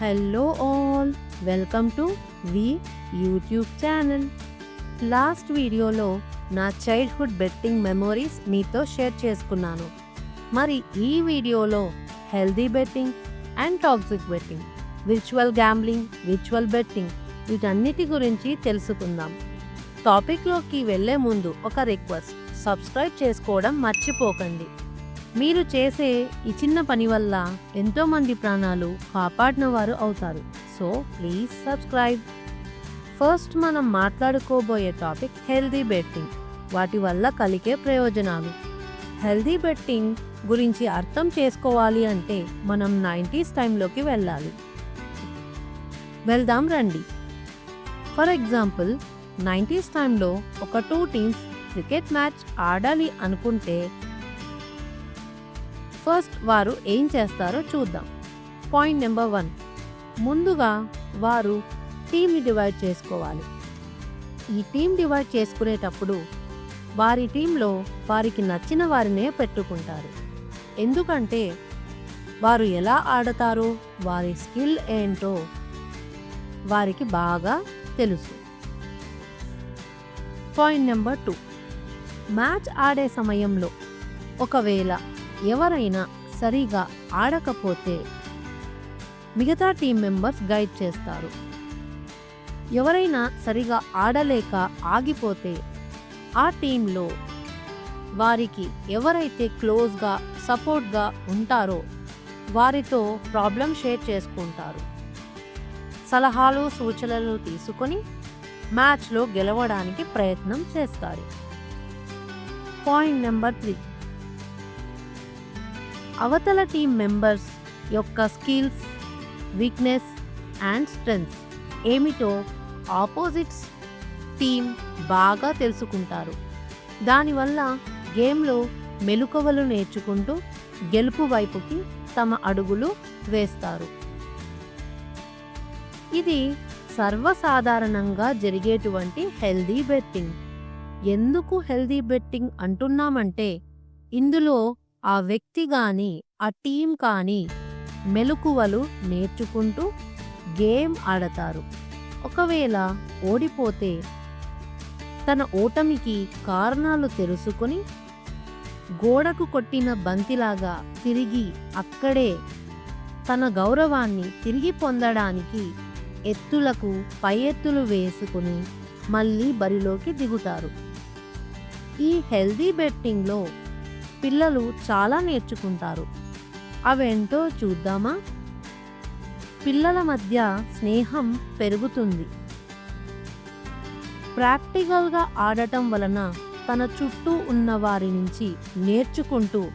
Hello all welcome to V YouTube channel last వీడియోలో నా childhood betting memories మీతో share చేసుకున్నాను. మరి ఈ వీడియోలో healthy betting and toxic betting virtual gambling virtual betting వీటన్నిటి గురించి తెలుసుకుందాం. టాపిక్లోకి వెళ్ళే ముందు ఒక రిక్వెస్ట్ సబ్స్క్రైబ్ చేసుకోవడం మర్చిపోకండి. మీరు చేసే ఈ చిన్న పని వల్ల ఎంతో మంది ప్రాణాలు కాపాడిన వారు అవుతారు. సో ప్లీజ్ సబ్స్క్రైబ్ ఫస్ట్ మనం మాట్లాడుకోబోయే టాపిక్ హెల్దీ బెట్టింగ్ వాటి వల్ల కలిగే ప్రయోజనాలు. హెల్దీ బెట్టింగ్ గురించి అర్థం చేసుకోవాలి అంటే మనం నైంటీస్ టైంలోకి వెళ్ళాలి. వెళ్దాం రండి. ఫర్ ఎగ్జాంపుల్ నైంటీస్ టైంలో ఒక టూ టీమ్స్ క్రికెట్ మ్యాచ్ ఆడాలి అనుకుంటే ఫస్ట్ వారు ఏం చేస్తారో చూద్దాం. పాయింట్ నెంబర్ వన్ ముందుగా వారు టీంని డివైడ్ చేసుకోవాలి. ఈ టీం డివైడ్ చేసుకునేటప్పుడు వారి టీంలో వారికి నచ్చిన వారినే పెట్టుకుంటారు. ఎందుకంటే వారు ఎలా ఆడతారో వారి స్కిల్ ఏంటో వారికి బాగా తెలుసు. పాయింట్ నెంబర్ టూ మ్యాచ్ ఆడే సమయంలో ఒకవేళ ఎవరైనా సరిగా ఆడకపోతే మిగతా టీం మెంబర్స్ గైడ్ చేస్తారు. ఎవరైనా సరిగా ఆడలేక ఆగిపోతే ఆ టీంలో వారికి ఎవరైతే క్లోజ్గా సపోర్ట్గా ఉంటారో వారితో ప్రాబ్లం షేర్ చేసుకుంటారు. సలహాలు సూచనలు తీసుకొని మ్యాచ్లో గెలవడానికి ప్రయత్నం చేస్తారు. Point number three. అవతల టీం మెంబర్స్ యొక్క స్కిల్స్ వీక్నెస్ అండ్ స్ట్రెంగ్స్ ఏమిటో ఆపోజిట్స్ టీం బాగా తెలుసుకుంటారు. దానివల్ల గేమ్లో మెలకువలు నేర్చుకుంటూ గెలుపు వైపుకి తమ అడుగులు వేస్తారు. ఇది సర్వసాధారణంగా జరిగేటువంటి హెల్దీ బెట్టింగ్. ఎందుకు హెల్దీ బెట్టింగ్ అంటున్నామంటే ఇందులో ఆ వ్యక్తి కానీ ఆ టీం కానీ మెలకువలు నేర్చుకుంటూ గేమ్ ఆడతారు. ఒకవేళ ఓడిపోతే తన ఓటమికి కారణాలు తెలుసుకుని గోడకు కొట్టిన బంతిలాగా తిరిగి అక్కడే తన గౌరవాన్ని తిరిగి పొందడానికి ఎత్తులకు పై ఎత్తులు వేసుకుని మళ్ళీ బరిలోకి దిగుతారు. ఈ హెల్దీ బెట్టింగ్లో పిల్లలు చాలా నేర్చుకుంటారు. అవేంటో చూద్దామా? పిల్లల మధ్య స్నేహం పెరుగుతుంది. ప్రాక్టికల్గా ఆడటం వలన తన చుట్టూ ఉన్న వారి నుంచి నేర్చుకుంటూ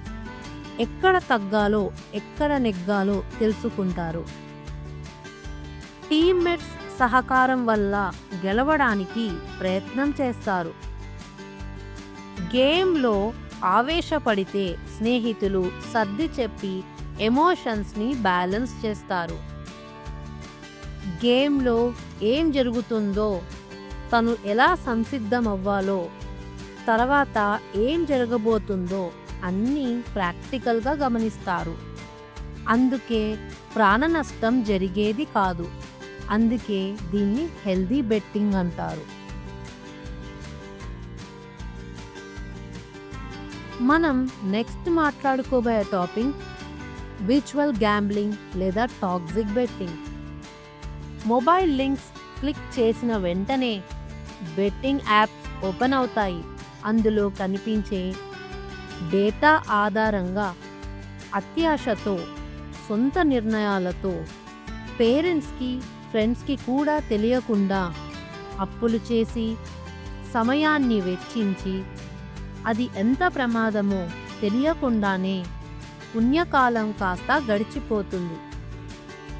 ఎక్కడ తగ్గాలో ఎక్కడ నెగ్గాలో తెలుసుకుంటారు. టీమ్మేట్స్ సహకారం వల్ల గెలవడానికి ప్రయత్నం చేస్తారు. గేమ్లో ఆవేశపడితే స్నేహితులు సర్ది చెప్పి ఎమోషన్స్ని బ్యాలెన్స్ చేస్తారు. గేమ్లో ఏం జరుగుతుందో తను ఎలా సంసిద్ధమవ్వాలో తర్వాత ఏం జరగబోతుందో అన్నీ ప్రాక్టికల్గా గమనిస్తారు. అందుకే ప్రాణ నష్టం జరిగేది కాదు. అందుకే దీన్ని హెల్దీ బెట్టింగ్ అంటారు. మనం నెక్స్ట్ మాట్లాడుకోబోయే టాపిక్ విర్చువల్ గ్యాంబ్లింగ్ లేదా toxic betting mobile links click చేసిన వెంటనే బెట్టింగ్ యాప్స్ ఓపెన్ అవుతాయి. అందులో కనిపించే డేటా ఆధారంగా అత్యాశతో సొంత నిర్ణయాలతో పేరెంట్స్కి ఫ్రెండ్స్కి కూడా తెలియకుండా అప్పులు చేసి సమయాన్ని వెచ్చించి అది ఎంత ప్రమాదమో తెలియకుండానే పుణ్యకాలం కాస్త గడిచిపోతుంది.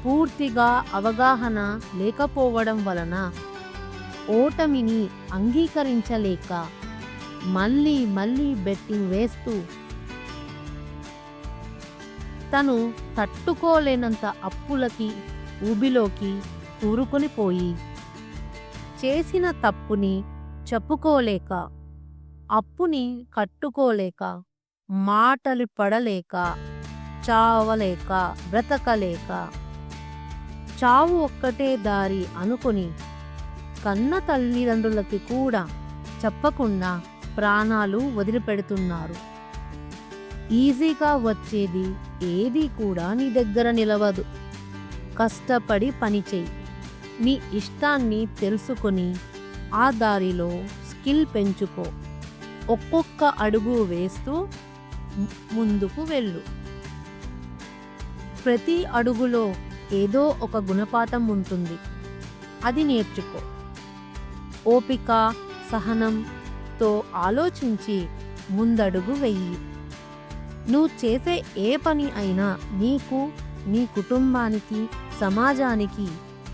పూర్తిగా అవగాహన లేకపోవడం వలన ఓటమిని అంగీకరించలేక మళ్ళీ మళ్ళీ బెట్టింగ్ వేస్తూ తను తట్టుకోలేనంత అప్పులకి ఊబిలోకి కూరుకొని పోయి చేసిన తప్పుని చెప్పుకోలేక అప్పుని కట్టుకోలేక మాటలు పడలేక చావలేక బ్రతకలేక. చావు ఒక్కటే దారి అనుకుని కన్న తల్లిదండ్రులకి కూడా చెప్పకుండా ప్రాణాలు వదిలిపెడుతున్నారు. ఈజీగా వచ్చేది ఏది కూడా నీ దగ్గర నిలవదు. కష్టపడి పనిచేయి నీ ఇష్టాన్ని తెలుసుకొని ఆ దారిలో స్కిల్ పెంచుకో. ఒక్కొక్క అడుగు వేస్తూ ముందుకు వెళ్ళు. ప్రతి అడుగులో ఏదో ఒక గుణపాఠం ఉంటుంది. అది నేర్చుకో. ఓపిక సహనంతో ఆలోచించి ముందడుగు వెయ్యి. నువ్వు చేసే ఏ పని అయినా నీకు నీ కుటుంబానికి సమాజానికి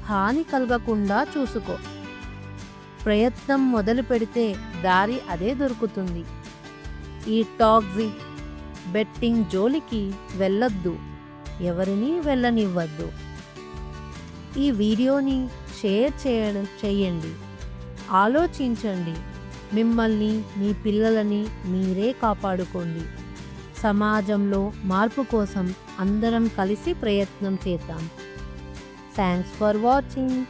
హాని కలగకుండా చూసుకో. ప్రయత్నం మొదలు పెడితే దారి అదే దొరుకుతుంది. ఈ టాక్సిక్ బెట్టింగ్ జోలికి వెళ్ళొద్దు. ఎవరిని వెళ్ళనివ్వద్దు. ఈ వీడియోని షేర్ చేయడం చేయండి. ఆలోచించండి. మిమ్మల్ని మీ పిల్లలని మీరే కాపాడుకోండి. సమాజంలో మార్పు కోసం అందరం కలిసి ప్రయత్నం చేద్దాం. Thanks for watching